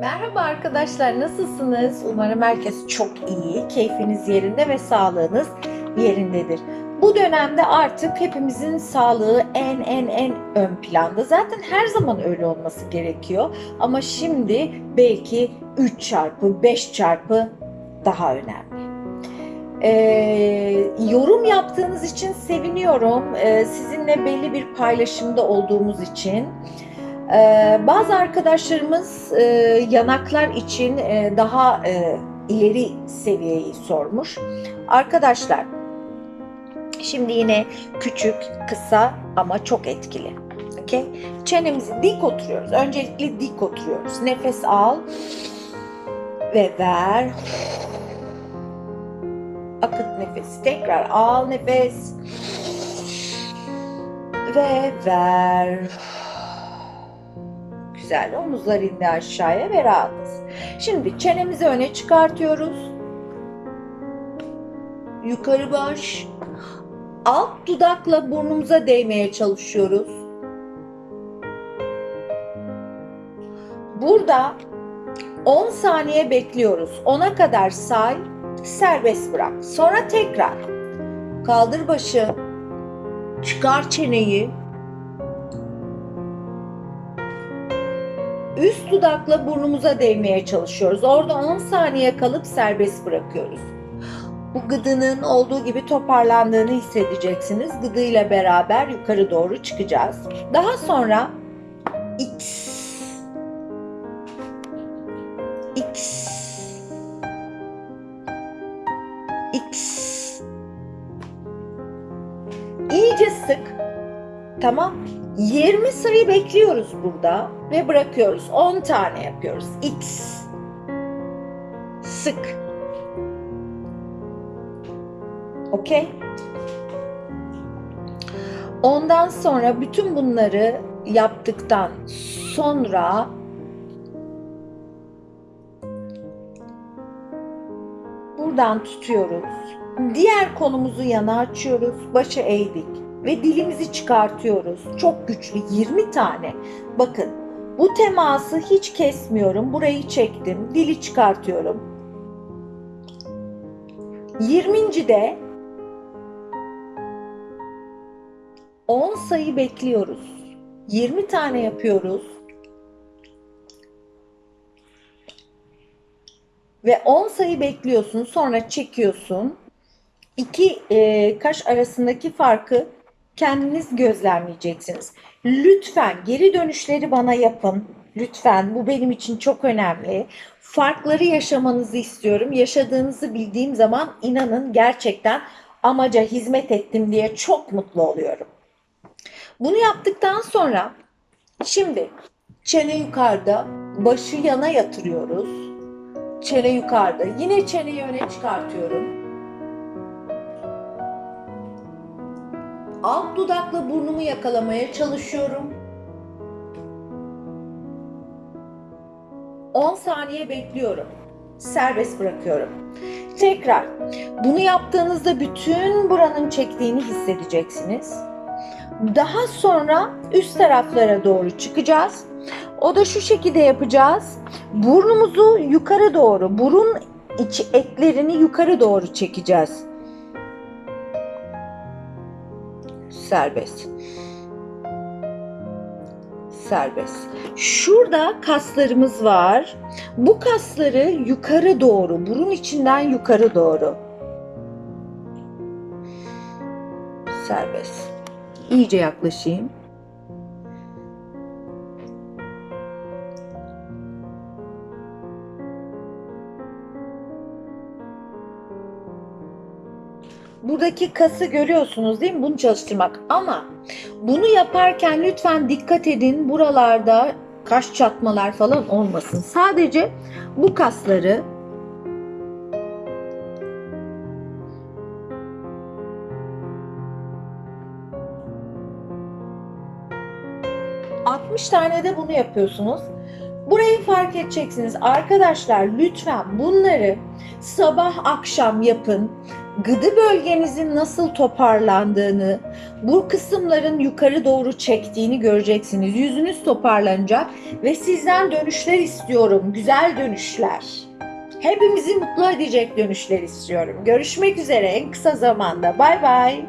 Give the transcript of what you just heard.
Merhaba arkadaşlar, nasılsınız? Umarım herkes çok iyi, keyfiniz yerinde ve sağlığınız yerindedir. Bu dönemde artık hepimizin sağlığı en en en ön planda. Zaten her zaman öyle olması gerekiyor. Ama şimdi belki 3 çarpı 5 çarpı daha önemli. Ee, yorum yaptığınız için seviniyorum. Ee, sizinle belli bir paylaşımda olduğumuz için. Ee, bazı arkadaşlarımız e, yanaklar için e, daha e, ileri seviyeyi sormuş. Arkadaşlar, şimdi yine küçük, kısa ama çok etkili. Okay? Çenemizi dik oturuyoruz. Öncelikle dik oturuyoruz. Nefes al ve ver. Akıt nefesi. Tekrar al nefes ve ver. Güzel. Omuzlar indi aşağıya ve rahatız. Şimdi çenemizi öne çıkartıyoruz. Yukarı baş. Alt dudakla burnumuza değmeye çalışıyoruz. Burada 10 saniye bekliyoruz. 10'a kadar say, serbest bırak. Sonra tekrar kaldır başı, çıkar çeneyi, üst dudakla burnumuza değmeye çalışıyoruz. Orada 10 saniye kalıp serbest bırakıyoruz. Bu gıdının olduğu gibi toparlandığını hissedeceksiniz. Gıdıyla beraber yukarı doğru çıkacağız. Daha sonra X X X İyice sık. Tamam. 20 sayı bekliyoruz burada ve bırakıyoruz. 10 tane yapıyoruz. X. Sık. Okey? Ondan sonra bütün bunları yaptıktan sonra buradan tutuyoruz. Diğer kolumuzu yana açıyoruz. Başı eğdik ve dilimizi çıkartıyoruz. Çok güçlü 20 tane. Bakın bu teması hiç kesmiyorum. Burayı çektim. Dili çıkartıyorum. 20. de 10 sayı bekliyoruz. 20 tane yapıyoruz. Ve 10 sayı bekliyorsun. Sonra çekiyorsun. İki e, kaş arasındaki farkı kendiniz gözlemleyeceksiniz. Lütfen geri dönüşleri bana yapın. Lütfen bu benim için çok önemli. Farkları yaşamanızı istiyorum. Yaşadığınızı bildiğim zaman inanın gerçekten amaca hizmet ettim diye çok mutlu oluyorum. Bunu yaptıktan sonra şimdi çene yukarıda, başı yana yatırıyoruz. Çene yukarıda. Yine çeneyi öne çıkartıyorum. Alt dudakla burnumu yakalamaya çalışıyorum. 10 saniye bekliyorum. Serbest bırakıyorum. Tekrar bunu yaptığınızda bütün buranın çektiğini hissedeceksiniz. Daha sonra üst taraflara doğru çıkacağız. O da şu şekilde yapacağız. Burnumuzu yukarı doğru, burun içi etlerini yukarı doğru çekeceğiz. Serbest. Serbest. Şurada kaslarımız var. Bu kasları yukarı doğru, burun içinden yukarı doğru. Serbest. İyice yaklaşayım. Buradaki kası görüyorsunuz değil mi? Bunu çalıştırmak. Ama bunu yaparken lütfen dikkat edin. Buralarda kaş çatmalar falan olmasın. Sadece bu kasları ...60 tane de bunu yapıyorsunuz. Burayı fark edeceksiniz. Arkadaşlar lütfen bunları sabah akşam yapın gıdı bölgenizin nasıl toparlandığını, bu kısımların yukarı doğru çektiğini göreceksiniz. Yüzünüz toparlanacak ve sizden dönüşler istiyorum. Güzel dönüşler. Hepimizi mutlu edecek dönüşler istiyorum. Görüşmek üzere en kısa zamanda. Bay bay.